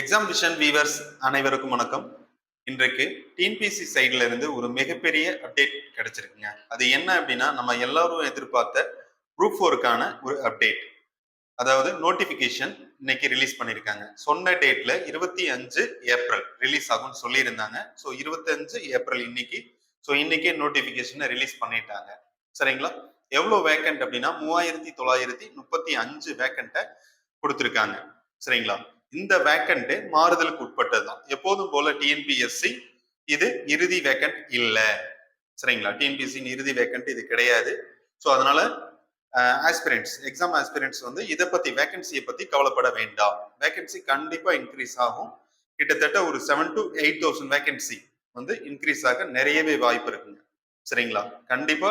Exam vision viewers அனைவருக்கும் வணக்கம். இன்றைக்கு டிஎன்பிசி சைட்ல இருந்து ஒரு மிகப்பெரிய அப்டேட் கிடைச்சிருக்குங்க. அது என்ன அப்படின்னா நம்ம எல்லாரும் எதிர்பார்த்த குரூப் ஃபோருக்கான ஒரு அப்டேட் அதாவது நோட்டிபிகேஷன் இன்னைக்கு ரிலீஸ் பண்ணியிருக்காங்க சொன்ன டேட்ல இருபத்தி அஞ்சு ஏப்ரல் ரிலீஸ் ஆகும்னு சொல்லியிருந்தாங்க. ஸோ இருபத்தஞ்சு ஏப்ரல் இன்னைக்கு. ஸோ இன்னைக்கே நோட்டிபிகேஷனை ரிலீஸ் பண்ணிட்டாங்க. சரிங்களா? எவ்வளோ வேக்கண்ட் அப்படின்னா மூவாயிரத்தி தொள்ளாயிரத்தி முப்பத்தி அஞ்சு வேக்கண்ட்டை கொடுத்துருக்காங்க. சரிங்களா? இந்த வேக்கண்ட் மாறுதலுக்கு உட்பட்டது தான் எப்போதும் போல டிஎன்பிஎஸ்சி இது இறுதி வேக்கண்ட் இல்லை. சரிங்களா? டிஎன்பிஎஸ்சின் இறுதி வேக்கண்ட் இது கிடையாது. ஸோ அதனால ஆஸ்பிரண்ட்ஸ் எக்ஸாம் ஆஸ்பிரண்ட்ஸ் வந்து இதை பத்தி வேகன்சியை பத்தி கவலைப்பட வேண்டாம். வேகன்சி கண்டிப்பா இன்க்ரீஸ் ஆகும். கிட்டத்தட்ட ஒரு seven to eight thousand vacancy வந்து இன்க்ரீஸ் ஆக நிறையவே வாய்ப்பு இருக்குங்க. சரிங்களா? கண்டிப்பா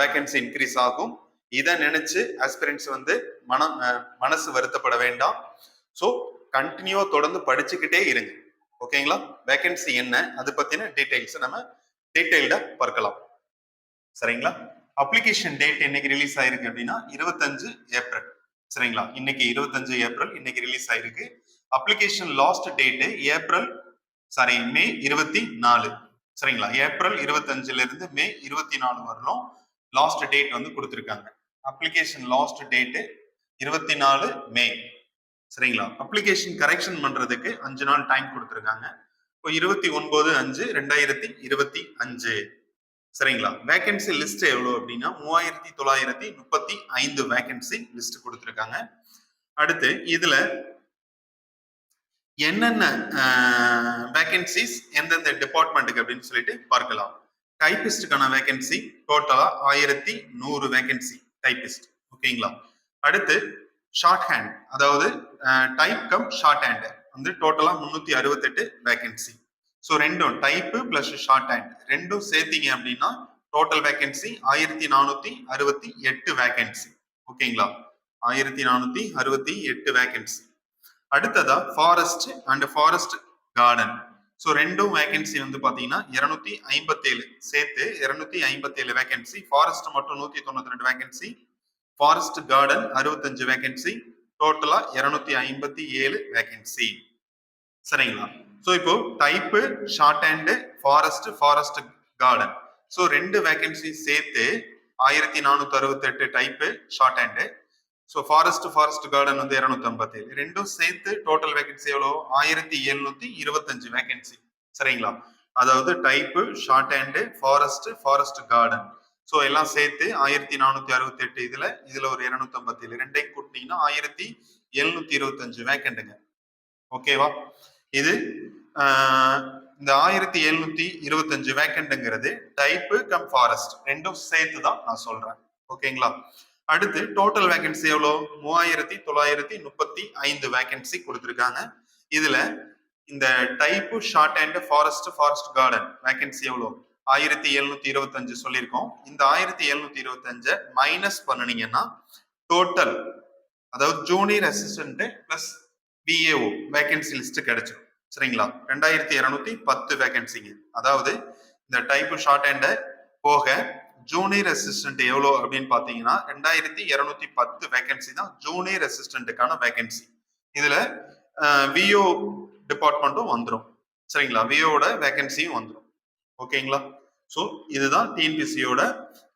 வேகன்சி இன்க்ரீஸ் ஆகும். இதை நினைச்சு ஆஸ்பிரண்ட்ஸ் வந்து மனம் மனசு வருத்தப்பட வேண்டாம். ஸோ கண்டினியூவா தொடர்ந்து படிச்சுக்கிட்டே இருங்க. ஓகேங்களா வேகன்சி என்ன? அது பத்தின டீடைல்ஸ் நம்ம டீடைல்டா பார்க்கலாம். சரிங்களா? அப்ளிகேஷன் டேட் என்னைக்கு ரிலீஸ் ஆயிருக்கு அப்படின்னா இருபத்தஞ்சு ஏப்ரல் சரிங்களா? இன்னைக்கு இருபத்தஞ்சு ஏப்ரல் இன்னைக்கு ரிலீஸ் ஆயிருக்கு. Application last date April sorry May இருபத்தி நாலு சரிங்களா? ஏப்ரல் இருபத்தஞ்சுல இருந்து மே இருபத்தி நாலு வரலும் லாஸ்ட் டேட் வந்து கொடுத்துருக்காங்க. அப்ளிகேஷன் லாஸ்ட் டேட்டு இருபத்தி நாலு மே சரிங்களா? அப்ளிகேஷன் கரெக்ஷன் பண்றதுக்கு அஞ்சு நாள் டைம் கொடுத்துருக்காங்க. இப்போ இருபத்தி ஒன்பது அஞ்சு ரெண்டாயிரத்தி இருபத்தி அஞ்சு. சரிங்களா? வேகன்சி லிஸ்ட் எவ்வளவு அப்படின்னா மூவாயிரத்தி தொள்ளாயிரத்தி முப்பத்தி ஐந்து வேகன்சி லிஸ்ட் கொடுத்துருக்காங்க. அடுத்து இதுல என்னென்ன வேகன்சிஸ் எந்தெந்த டிபார்ட்மெண்ட்டுக்கு அப்படின்னு சொல்லிட்டு பார்க்கலாம். டைபிஸ்டுக்கான வேகன்சி டோட்டலா ஆயிரத்தி நூறு வேகன்சி டைபிஸ்ட் ஓகேங்களா? அடுத்து ஷார்ட் ஹேண்ட் அதாவது டைப் கம் ஷார்ட் ஹேண்டு வந்து டோட்டலா முந்நூற்றி அறுபத்தெட்டு வேகன்சி ஸோ ரெண்டும் டைப்பு பிளஸ் ஷார்ட் ஹேண்ட் ரெண்டும் சேர்த்தீங்க அப்படின்னா டோட்டல் வேகன்சி ஆயிரத்தி நானூத்தி அறுபத்தி எட்டு வேகன்சி ஓகேங்களா ஆயிரத்தி நானூத்தி அறுபத்தி எட்டு வேகன்சி அடுத்ததா forest and forest guard so ரெண்டும் வேகன்சி வந்து பார்த்தீங்கன்னா இருநூத்தி ஐம்பத்தேழு. சேர்த்து இருநூத்தி ஐம்பத்தேழு வேகன்சி ஃபாரஸ்ட் மட்டும் நூத்தி தொண்ணூத்தி ரெண்டு வேகன்சி ஃபாரஸ்ட் கார்டன் அறுபத்தஞ்சு வேகன்சி டோட்டலா இருநூத்தி ஐம்பத்தி ஏழு வேகன்சி சரிங்களா? ஸோ இப்போ type shorthand forest forest guard so ரெண்டு வேகன்சி சேர்த்து ஆயிரத்தி நானூத்தி அறுபத்தெட்டு type shorthand so forest forest guard வந்து இரநூத்தி ஐம்பத்தேழு. ரெண்டும் சேர்த்து டோட்டல் வேகன்சி எவ்வளோ ஆயிரத்தி எழுநூத்தி இருபத்தஞ்சு வேகன்சி சரிங்களா? அதாவது type shorthand forest forest guard so எல்லாம் சேர்த்து ஆயிரத்தி நானூத்தி அறுபத்தி எட்டு இதுல இதுல ஒரு இருநூத்தி ஐம்பத்தேழு ரெண்டையும் கூட்டினீங்கன்னா ஆயிரத்தி எழுநூத்தி இருபத்தஞ்சு வேக்கண்டுங்க. ஓகேவா இது இந்த ஆயிரத்தி எழுநூத்தி இருபத்தஞ்சு வேக்கண்ட்டுங்கிறது டைப்பு கம் ஃபாரஸ்ட் ரெண்டும் சேர்த்து தான் நான் சொல்றேன். ஓகேங்களா அடுத்து டோட்டல் வேகன்சி எவ்வளோ? மூவாயிரத்தி தொள்ளாயிரத்தி முப்பத்தி ஐந்து வேகன்சி கொடுத்துருக்காங்க. இதுல இந்த type short and forest forest guard vacancy எவ்வளோ? ஆயிரத்தி எழுநூத்தி இருபத்தஞ்சு சொல்லியிருக்கோம். இந்த ஆயிரத்தி எழுநூத்தி இருபத்தஞ்ச மைனஸ் பண்ணுனீங்கன்னா டோட்டல் அதாவது junior assistant plus PAO vacancy list கிடைச்சிடும் சரிங்களா? ரெண்டாயிரத்தி இருநூத்தி பத்து வேகன்சிங்க அதாவது இந்த டைப்பு ஷார்ட் ஹேண்ட போக ஜூனியர் அசிஸ்டன்ட் எவ்வளோ அப்படின்னு பார்த்தீங்கன்னா ரெண்டாயிரத்தி இருநூத்தி பத்து வேகன்சி தான் ஜூனியர் அசிஸ்டன்ட்டுக்கான வேகன்சி இதுல விஓ டிபார்ட்மெண்ட்டும் வந்துடும் சரிங்களா? விஓட வேகன்சியும் வந்துடும் ஓகேங்களா? ஸோ இதுதான் டிஎன்பிசியோட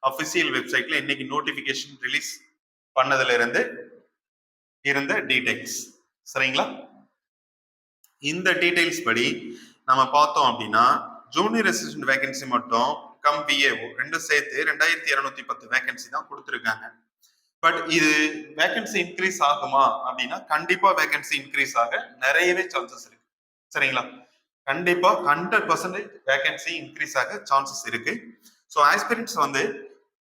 அஃபிஷியல் வெப்சைட்ல இன்னைக்கு நோட்டிஃபிகேஷன் ரிலீஸ் பண்ணதுல இருந்து இருந்த டீடைல்ஸ் சரிங்களா? இந்த டீடைல்ஸ் படி நம்ம பார்த்தோம் அப்படின்னா ஜூனியர் அசிஸ்டன்ட் வேகன்சி மட்டும் கம் பிஏஓ ரெண்டும் சேர்த்து ரெண்டாயிரத்தி இரநூத்தி பத்து வேகன்சி தான் கொடுத்துருக்காங்க. பட் இது வேகன்சி இன்க்ரீஸ் ஆகுமா அப்படின்னா கண்டிப்பா வேகன்சி இன்க்ரீஸ் ஆக நிறையவே சான்சஸ் இருக்கு. சரிங்களா? கண்டிப்பா ஹண்ட்ரட் பர்சன்டேஜ் வேகன்சி இன்க்ரீஸ் ஆக சான்சஸ் இருக்கு. ஸோ ஆஸ்பிரண்ட்ஸ் வந்து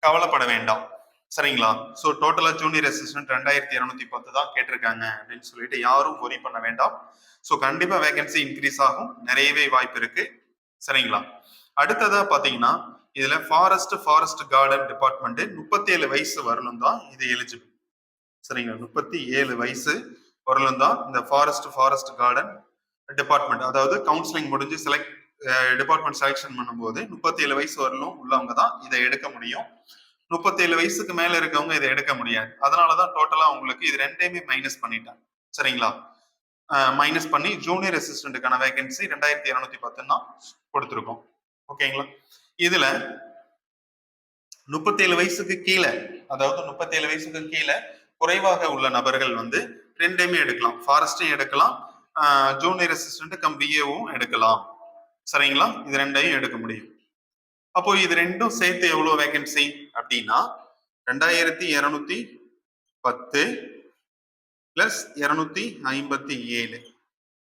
கவலைப்பட வேண்டாம். சரிங்களா? ஸோ டோட்டலா ஜூனியர் அசிஸ்டன்ட் ரெண்டாயிரத்தி இருநூத்தி பத்து தான் கேட்டிருக்காங்க அப்படின்னு சொல்லிட்டு யாரும் ஒரி பண்ண வேண்டாம். ஸோ கண்டிப்பா வேகன்சி இன்க்ரீஸ் ஆகும். நிறையவே வாய்ப்பு இருக்கு. சரிங்களா? அடுத்ததா பாத்தீங்கன்னா இதுல ஃபாரஸ்ட் ஃபாரஸ்ட் கார்டன் டிபார்ட்மெண்ட் முப்பத்தி ஏழு வயசு வரலும் தான் இது எலிஜிபிள் சரிங்களா? முப்பத்தி ஏழு வயசு வரலும் தான் இந்த ஃபாரஸ்ட் ஃபாரஸ்ட் கார்டன் டிபார்ட்மெண்ட் அதாவது கவுன்சிலிங் முடிஞ்சு செலக்ட் டிபார்ட்மெண்ட் செலெக்ஷன் பண்ணும்போது முப்பத்தி ஏழு வயசு வரலும் உள்ளவங்க தான் இதை எடுக்க முடியும். முப்பத்தேழு வயசுக்கு மேல இருக்கவங்க இதை எடுக்க முடியாது. அதனாலதான் டோட்டலா உங்களுக்கு இது ரெண்டையுமே மைனஸ் பண்ணிட்டாங்க. சரிங்களா? மைனஸ் பண்ணி ஜூனியர் அசிஸ்டண்ட்டுக்கான வேகன்சி ரெண்டாயிரத்தி இருநூத்தி பத்துன்னா கொடுத்துருக்கோம். ஓகேங்களா? இதுல முப்பத்தேழு வயசுக்கு கீழே அதாவது முப்பத்தேழு வயசுக்கு கீழே குறைவாக உள்ள நபர்கள் வந்து ரெண்டையுமே எடுக்கலாம். ஃபாரஸ்டையும் எடுக்கலாம். ஜூனியர் அசிஸ்டன்ட் கம் பிஏவும் எடுக்கலாம். சரிங்களா? இது ரெண்டையும் எடுக்க முடியும். அப்போ இது ரெண்டும் சேர்த்து எவ்வளோ வேகன்சி அப்படின்னா ரெண்டாயிரத்தி இரநூத்தி பத்து பிளஸ் இரநூத்தி ஐம்பத்தி ஏழு.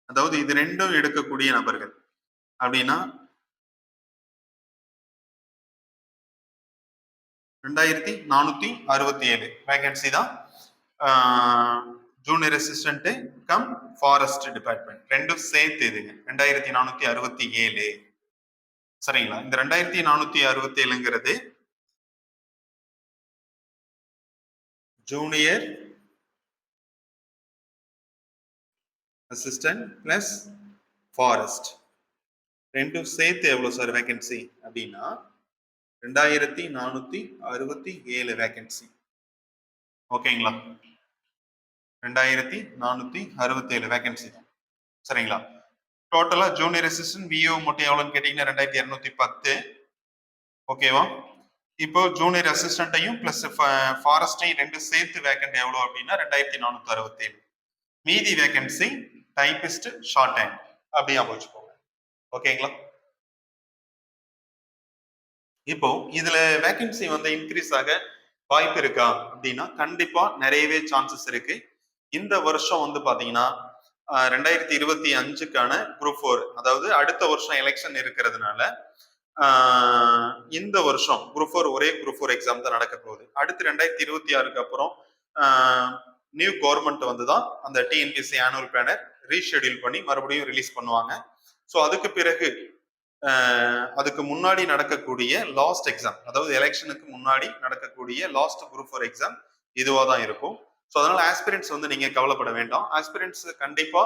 அதாவது இது ரெண்டும் எடுக்கக்கூடிய நபர்கள். அப்படின்னா ரெண்டாயிரத்தி நானூத்தி அறுபத்தி ஏழு. வேகன்சி தான். Junior assistant cum forest department ரெண்டும் சேர்த்து இதுங்க. ரெண்டாயிரத்தி நானூத்தி அறுபத்தி ஏழு. சரிங்களா? இந்த ரெண்டாயிரத்தி நானூத்தி அறுபத்தி ஏழுங்கிறது ஜூனியர் அசிஸ்டன்ட் பிளஸ் ஃபாரஸ்ட் ரெண்டும் சேர்த்து எவ்வளவு சார் வேகன்சி அப்படின்னா ரெண்டாயிரத்தி நானூத்தி அறுபத்தி ஏழு வேகன்சி ஓகேங்களா ரெண்டாயிரத்தி நானூத்தி அறுபத்தி ஏழு வேகன்சி தான் சரிங்களா டோட்டலா ஜூனியர் அசிஸ்டன்ட் விஓ மட்டும் எவ்வளோன்னு கேட்டீங்கன்னா ரெண்டாயிரத்தி இரநூத்தி பத்து. ஓகேவா இப்போ ஜூனியர் அசிஸ்டண்ட்டையும் பிளஸ் ஃபாரஸ்டையும் ரெண்டு சேர்த்து வேகன்ட் எவ்வளோ அப்படின்னா ரெண்டாயிரத்தி நானூத்தி அறுபத்தி ஏழு மீதி வேகன்சி டைபிஸ்ட் ஷார்ட் ஹேண்ட் அப்படியே வச்சுக்கோங்க ஓகேங்களா இப்போ இதுல வேகன்சி வந்து இன்க்ரீஸ் ஆக வாய்ப்பு இருக்கா அப்படின்னா கண்டிப்பா நிறையவே சான்சஸ் இருக்கு. இந்த வருஷம் வந்து பாத்தீங்கன்னா ரெண்டாயிரத்தி இருபத்தி அஞ்சுக்கான குரூப் ஃபோர் அதாவது அடுத்த வருஷம் எலெக்ஷன் இருக்கிறதுனால இந்த வருஷம் குரூப் ஃபோர் ஒரே குரூப் ஃபோர் எக்ஸாம் தான் நடக்க போகுது. அடுத்து ரெண்டாயிரத்தி இருபத்தி ஆறுக்கு அப்புறம் நியூ கவர்மெண்ட் வந்து தான் அந்த டிஎன்பிசி ஆனுவல் பிளானர் ரீஷெடியூல் பண்ணி மறுபடியும் ரிலீஸ் பண்ணுவாங்க. ஸோ அதுக்கு பிறகு அதுக்கு முன்னாடி நடக்கக்கூடிய லாஸ்ட் எக்ஸாம் அதாவது எலெக்ஷனுக்கு முன்னாடி நடக்கக்கூடிய லாஸ்ட் குரூப் ஃபோர் எக்ஸாம் இதுவாக தான் இருக்கும். ஸோ அதனால ஆஸ்பிரண்ட்ஸ் வந்து நீங்க கவலைப்பட வேண்டாம். ஆஸ்பிரண்ட்ஸ் கண்டிப்பா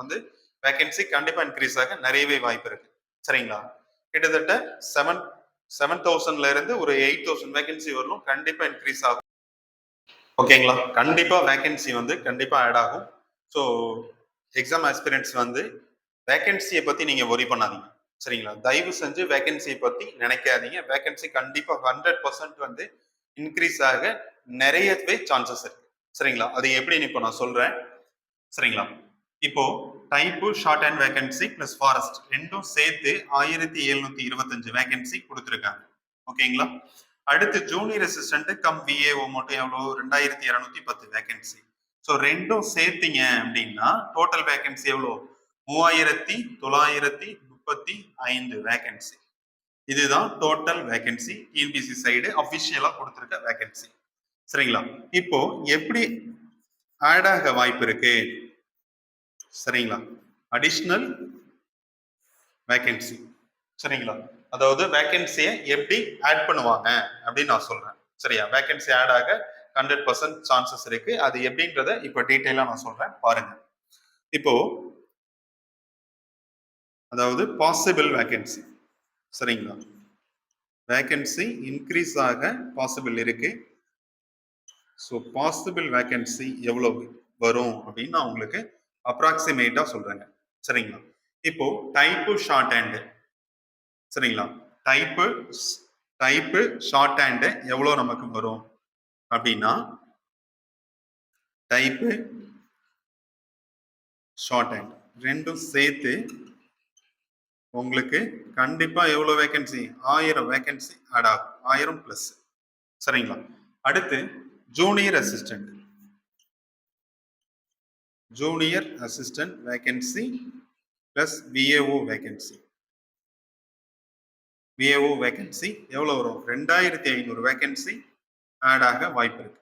வந்து வேகன்சி கண்டிப்பா இன்க்ரீஸ் ஆக நிறையவே வாய்ப்பு இருக்கு. சரிங்களா? கிட்டத்தட்ட செவன் செவன் தௌசண்ட்ல இருந்து ஒரு எயிட் தௌசண்ட் வேகன்சி வரணும் கண்டிப்பா இன்க்ரீஸ் ஆகும். ஓகேங்களா? கண்டிப்பா வேகன்சி வந்து கண்டிப்பா ஆட் ஆகும். ஸோ எக்ஸாம் ஆஸ்பிரண்ட்ஸ் வந்து வேகன்சியை பத்தி நீங்க ஒரி பண்ணாதீங்க. சரிங்களா? தயவு செஞ்சு வேகன்சியை பத்தி நினைக்காதீங்க. வேகன்சி கண்டிப்பா ஹண்ட்ரட் பர்சன்ட் வந்து இன்க்ரீஸ் ஆக நிறையவே சான்சஸ் இருக்கு. சரிங்களா? அது எப்படின்னு இப்போ நான் சொல்றேன்? சரிங்களா? இப்போ type short and vacancy plus forest ரெண்டும் சேர்த்து ஆயிரத்தி எழுநூத்தி இருபத்தஞ்சு வேகன்சி கொடுத்துருக்காங்க. ஓகேங்களா? அடுத்து ஜூனியர் அசிஸ்டன்ட் கம் விஏஓ மட்டும் எவ்வளோ ரெண்டாயிரத்தி இரநூத்தி பத்து வேகன்சி ஸோ ரெண்டும் சேர்த்தீங்க அப்படின்னா டோட்டல் வேகன்சி எவ்வளோ மூவாயிரத்தி தொள்ளாயிரத்தி முப்பத்தி ஐந்து வேகன்சி இதுதான் டோட்டல் வேகன்சி டிஎன்பிசி சைடு அஃபிஷியலாக கொடுத்துருக்க வேகன்சி சரிங்களா? இப்போ எப்படி ஆட் ஆக வாய்ப்பு இருக்கு? சரிங்களா? அடிஷ்னல் வேகன்சி சரிங்களா? அதாவது வேகன்சியை எப்படி ஆட் பண்ணுவாங்க? அப்படின்னு நான் சொல்றேன். சரியா? வேகன்சி ஆட் ஆக ஹண்ட்ரட் பர்சன்ட் சான்சஸ் இருக்கு. அது எப்படின்றத இப்போ டீட்டெயிலா நான் சொல்றேன். பாருங்க. இப்போ அதாவது பாசிபிள் வேகன்சி சரிங்களா? வேகன்சி இன்க்ரீஸ் ஆக பாசிபிள் இருக்கு. ஸோ பாசிபிள் வேகன்சி எவ்வளோ வரும் அப்படின்னு நான் உங்களுக்கு அப்ராக்சிமேட்டா சொல்றேங்க. சரிங்களா? இப்போ டைப்பு ஷார்ட் ஹேண்டு சரிங்களா? டைப்பு டைப்பு ஷார்ட் ஹேண்டு எவ்வளோ நமக்கு வரும் அப்படின்னா டைப்பு ஷார்ட் ஹேண்ட் ரெண்டும் சேர்த்து உங்களுக்கு கண்டிப்பா எவ்வளோ வேகன்சி ஆயிரம் வேகன்சி ஆட் ஆகும். ஆயிரம் பிளஸ் சரிங்களா? அடுத்து junior assistant junior assistant vacancy plus VAO vacancy VAO vacancy எவ்வளோ வரும்? ரெண்டாயிரத்தி ஐநூறு வேகன்சி ஆட் ஆக வாய்ப்பு இருக்கு.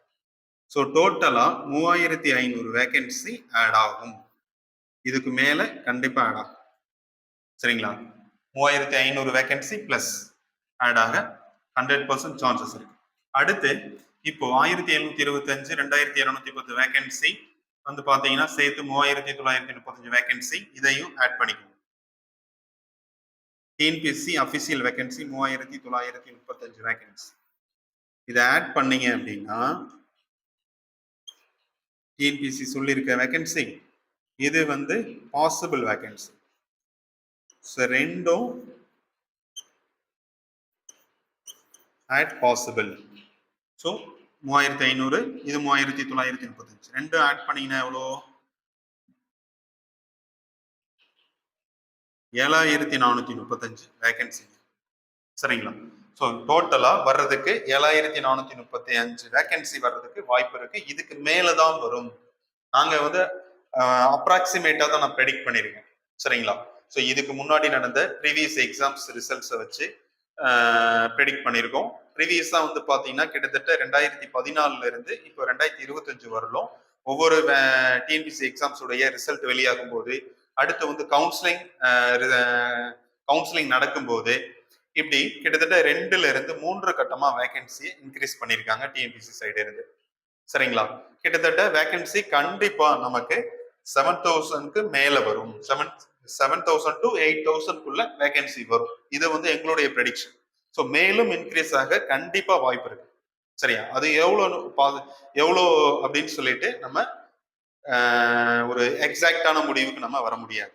ஸோ டோட்டலாக மூவாயிரத்தி ஐநூறு வேகன்சி ஆட் ஆகும். இதுக்கு மேலே கண்டிப்பாக ஆட் ஆகும். சரிங்களா? மூவாயிரத்தி ஐநூறு வேகன்சி பிளஸ் ஆட் ஆக ஹண்ட்ரட் பர்சன்ட் சான்சஸ் இருக்கு. அடுத்து இப்போ ஆயிரத்தி எழுநூத்தி இருபத்தி அஞ்சு ரெண்டாயிரத்தி இருநூத்தி பத்து வேகன்சி வந்து பாத்தீங்கன்னா சேர்த்து மூவாயிரத்தி தொள்ளாயிரத்தி முப்பத்தஞ்சு வேகன்சி இதையும் ஆட் பண்ணிக்கணும் டிஎன்பிஎஸ்சி அபிஷியல் வேகன்சி மூவாயிரத்தி தொள்ளாயிரத்தி முப்பத்தஞ்சு வேகன்சி இதை ஆட் பண்ணீங்க அப்படின்னா டிஎன்பிஎஸ்சி சொல்லியிருக்க வேகன்சி இது வந்து பாசிபிள் வேகன்சி ஸோ ரெண்டும் ஆட் பாசிபிள் ஸோ மூவாயிரத்தி ஐநூறு இது மூவாயிரத்தி தொள்ளாயிரத்தி முப்பத்தஞ்சு. ரெண்டும் ஆட் பண்ணீங்கன்னா எவ்வளோ? ஏழாயிரத்தி நானூத்தி முப்பத்தஞ்சு வேகன்சி சரிங்களா? ஸோ டோட்டலா வர்றதுக்கு ஏழாயிரத்தி நானூத்தி முப்பத்தி அஞ்சு வேகன்சி வர்றதுக்கு வாய்ப்பு இருக்கு. இதுக்கு மேலதான் வரும். நாங்க வந்து அப்ராக்சிமேட்டா தான் நான் ப்ரெடிக்ட் பண்ணியிருக்கேன். சரிங்களா? ஸோ இதுக்கு முன்னாடி நடந்த ப்ரீவியஸ் எக்ஸாம்ஸ் ரிசல்ட்ஸை வச்சு ப்ரெடிக்ட் பண்ணியிருக்கோம். ப்ரீவியஸா வந்து பாத்தீங்கன்னா கிட்டத்தட்ட ரெண்டாயிரத்தி பதினாலுல இருந்து இப்போ ரெண்டாயிரத்தி இருபத்தஞ்சு வரலும் ஒவ்வொரு டிஎன்பிசி எக்ஸாம்ஸ் உடைய ரிசல்ட் வெளியாகும் போது அடுத்து வந்து கவுன்சிலிங் கவுன்சிலிங் நடக்கும்போது இப்படி கிட்டத்தட்ட ரெண்டுல இருந்து மூன்று கட்டமா வேகன்சி இன்க்ரீஸ் பண்ணியிருக்காங்க டிஎன்பிசி சைடு இருந்து. சரிங்களா? கிட்டத்தட்ட வேகன்சி கண்டிப்பா நமக்கு செவன் தௌசண்ட்க்கு மேல வரும். Seven seven thousand to eight தௌசண்ட்குள்ள vacancy வரும். இது வந்து எங்களுடைய ப்ரெடிக்ஷன் ஸோ மேலும் இன்க்ரீஸ் ஆக கண்டிப்பாக வாய்ப்பு இருக்கு. சரியா? அது எவ்வளோ எவ்வளோ அப்படின்னு சொல்லிட்டு நம்ம ஒரு எக்ஸாக்டான முடிவுக்கு நம்ம வர முடியாது.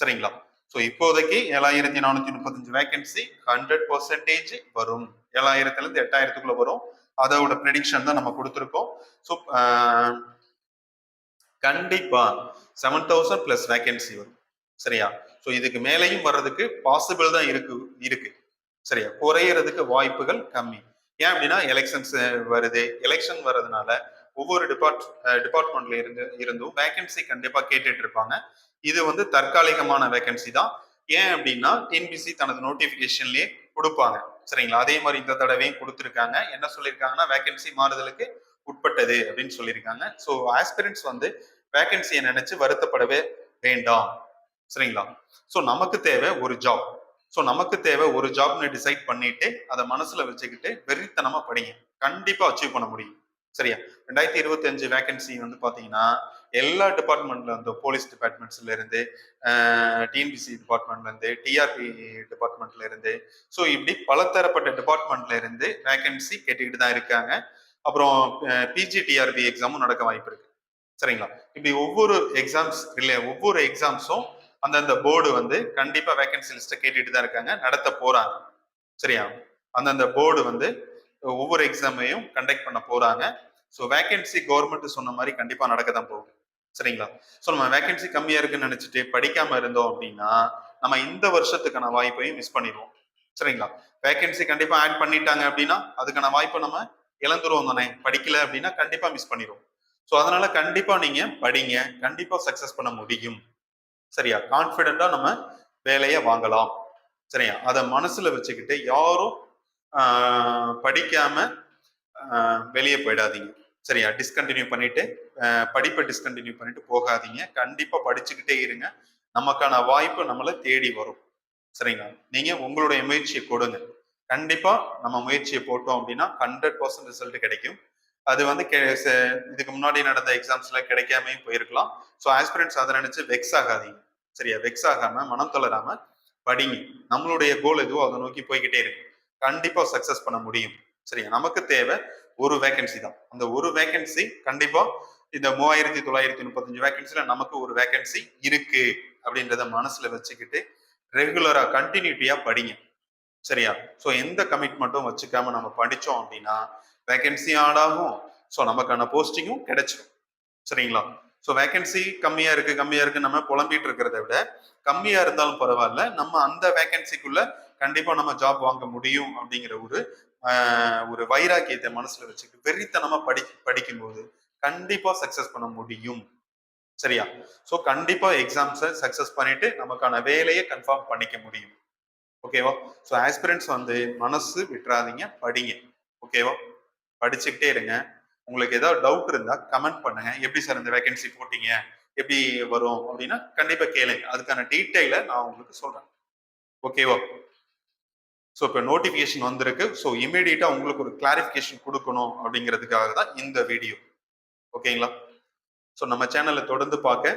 சரிங்களா? ஸோ இப்போதைக்கு ஏழாயிரத்தி நானூற்றி முப்பத்தஞ்சு வேகன்சி ஹண்ட்ரட் பர்சன்டேஜ் வரும். ஏழாயிரத்துலேருந்து எட்டாயிரத்துக்குள்ள வரும். அதோட ப்ரெடிக்ஷன் தான் நம்ம கொடுத்துருக்கோம். ஸோ கண்டிப்பா செவன் தௌசண்ட் பிளஸ் வேகன்சி வரும். சரியா? ஸோ இதுக்கு மேலேயும் வர்றதுக்கு பாசிபிள் தான் இருக்கு இருக்கு. சரியா? குறையறதுக்கு வாய்ப்புகள் கம்மி. ஏன் அப்படின்னா எலெக்ஷன்ஸ் வருது. எலெக்ஷன் வர்றதுனால ஒவ்வொரு டிபார்ட் டிபார்ட்மெண்ட்ல இருந்து இருந்தும் வேகன்சி கண்டிப்பா கேட்டுட்டு இருப்பாங்க இது வந்து தற்காலிகமான வேகன்சி தான். ஏன் அப்படின்னா டிஎன்பிசி தனது நோட்டிபிகேஷன்லயே கொடுப்பாங்க. சரிங்களா? அதே மாதிரி இந்த தடவையும் கொடுத்துருக்காங்க. என்ன சொல்லியிருக்காங்கன்னா வேகன்சி மாறுதலுக்கு உட்பட்டது அப்படின்னு சொல்லியிருக்காங்க ஸோ ஆஸ்பிரன்ஸ் வந்து வேகன்சியை நினைச்சு வருத்தப்படவே வேண்டாம். சரிங்களா? ஸோ நமக்கு தேவை ஒரு ஜாப் ஸோ நமக்கு தேவை ஒரு ஜாப்னு டிசைட் பண்ணிட்டு அதை மனசுல வச்சுக்கிட்டு வெறித்தனமா படிங்க. கண்டிப்பா அச்சீவ் பண்ண முடியும். சரியா? ரெண்டாயிரத்தி இருபத்தி அஞ்சு வேகன்சி வந்து பாத்தீங்கன்னா எல்லா டிபார்ட்மெண்ட்ல இருந்து போலீஸ் டிபார்ட்மெண்ட்ஸ்ல இருந்து டிஎன்பிசி டிபார்ட்மெண்ட்ல இருந்து டிஆர்பி டிபார்ட்மெண்ட்ல இருந்து ஸோ இப்படி பலதரப்பட்ட டிபார்ட்மெண்ட்ல இருந்து வேகன்சி கேட்டுக்கிட்டு தான் இருக்காங்க. அப்புறம் பிஜி டிஆர்பி எக்ஸாமும் நடக்க வாய்ப்பு இருக்கு. சரிங்களா? இப்படி ஒவ்வொரு எக்ஸாம்ஸ் இல்லை ஒவ்வொரு எக்ஸாம்ஸும் அந்தந்த போர்டு வந்து கண்டிப்பா வேகன்சி லிஸ்ட்டை கேட்டுட்டு தான் இருக்காங்க. நடத்த போறாங்க. சரியா? அந்தந்த போர்டு வந்து ஒவ்வொரு எக்ஸாமையும் கண்டக்ட் பண்ண போறாங்க. ஸோ வேகன்சி கவர்மெண்ட் சொன்ன மாதிரி கண்டிப்பா நடக்க தான் போகுது. சரிங்களா? ஸோ நம்ம வேகன்சி கம்மியா இருக்குன்னு நினைச்சிட்டு படிக்காம இருந்தோம் அப்படின்னா நம்ம இந்த வருஷத்துக்கான வாய்ப்பையும் மிஸ் பண்ணிடுவோம். சரிங்களா? வேகன்சி கண்டிப்பா ஆட் பண்ணிட்டாங்க அப்படின்னா அதுக்கான வாய்ப்பை நம்ம இழந்துருவோம் தானே. படிக்கல அப்படின்னா கண்டிப்பா மிஸ் பண்ணிடுவோம். ஸோ அதனால கண்டிப்பா நீங்க படிங்க. கண்டிப்பா சக்சஸ் பண்ண முடியும். சரியா? கான்பிடண்டா நம்ம வேலையை வாங்கலாம். சரியா? அதை மனசுல வச்சுக்கிட்டு யாரும் படிக்காம வெளியே போயிடாதீங்க. சரியா? டிஸ்கண்டினியூ பண்ணிட்டு படிப்பை டிஸ்கண்டினியூ பண்ணிட்டு போகாதீங்க. கண்டிப்பா படிச்சுக்கிட்டே இருங்க. நமக்கான வாய்ப்பு நம்மளை தேடி வரும். சரிங்களா? நீங்க உங்களுடைய முயற்சியை கொடுங்க. கண்டிப்பா நம்ம முயற்சியை போட்டோம் அப்படின்னா ஹண்ட்ரட் பர்சன்ட் ரிசல்ட் கிடைக்கும். அது வந்து இதுக்கு முன்னாடி நடந்த எக்ஸாம்ஸ்ல கிடைக்காம போயிருக்கலாம். ஸோ ஆஸ்பிரண்ட்ஸ் அதை நினைச்சு வெக்ஸ் ஆகாதீங்க. சரியா? வெக்ஸ் ஆகாம மனம் தளராம படிங்க. நம்மளுடைய கோல் எதுவோ அதை நோக்கி போய்கிட்டே இருக்கு. கண்டிப்பா சக்சஸ் பண்ண முடியும். சரியா? நமக்கு தேவை ஒரு வேகன்சி தான். அந்த ஒரு வேகன்சி கண்டிப்பா இந்த மூவாயிரத்தி தொள்ளாயிரத்தி முப்பத்தஞ்சு வேகன்சில நமக்கு ஒரு வேகன்சி இருக்கு அப்படின்றத மனசுல வச்சுக்கிட்டு ரெகுலரா கண்டினியூட்டியா படிங்க. சரியா? ஸோ எந்த கமிட்மெண்ட்டும் வச்சுக்காம நம்ம படிச்சோம் அப்படின்னா வேகன்சி ஆட் ஆகும். ஸோ நமக்கான போஸ்டிங்கும் கிடைச்சிடும் சரிங்களா? ஸோ வேகன்சி கம்மியா இருக்கு கம்மியா இருக்கு நம்ம புலம்பிட்டு இருக்கிறத விட கம்மியா இருந்தாலும் பரவாயில்ல. நம்ம அந்த வேகன்சிக்குள்ள கண்டிப்பா நம்ம ஜாப் வாங்க முடியும் அப்படிங்கிற ஒரு ஒரு வைராக்கியத்தை மனசுல வச்சுக்கிட்டு வெறித்தனமா படி படிக்கும்போது கண்டிப்பா சக்சஸ் பண்ண முடியும். சரியா? ஸோ கண்டிப்பா எக்ஸாம்ஸை சக்சஸ் பண்ணிட்டு நமக்கான வேலையை கன்ஃபார்ம் பண்ணிக்க முடியும். ஓகேவா ஸோ ஆஸ்பிரண்ட்ஸ் வந்து மனசு விட்டுறாதீங்க படிங்க. ஓகேவா படிச்சுக்கிட்டே இருங்க. உங்களுக்கு ஏதாவது டவுட் இருந்தா கமெண்ட் பண்ணுங்க. எப்படி சார் இந்த வேகன்சி போட்டீங்க? எப்படி வரும்? அப்படின்னா கண்டிப்பா கேளுங்க. அதுக்கான டீட்டெயில நான் உங்களுக்கு சொல்றேன். ஓகேவா ஸோ இப்போ நோட்டிஃபிகேஷன் வந்திருக்கு. ஸோ இமீடியட்டா உங்களுக்கு ஒரு கிளாரிஃபிகேஷன் கொடுக்கணும் அப்படிங்கிறதுக்காக தான் இந்த வீடியோ ஓகேங்களா ஸோ நம்ம சேனலை தொடர்ந்து பார்க்க.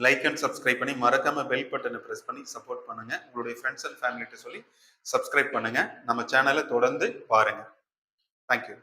லைக் அண்ட் சப்ஸ்கிரைப் பண்ணி மறக்காம பெல் பட்டனை ப்ரெஸ் பண்ணி சப்போர்ட் பண்ணுங்க. உங்களுடைய ஃப்ரெண்ட்ஸ் அண்ட் ஃபேமிலிட்ட சொல்லி சப்ஸ்கிரைப் பண்ணுங்க. நம்ம சேனலை தொடர்ந்து பாருங்க. Thank you.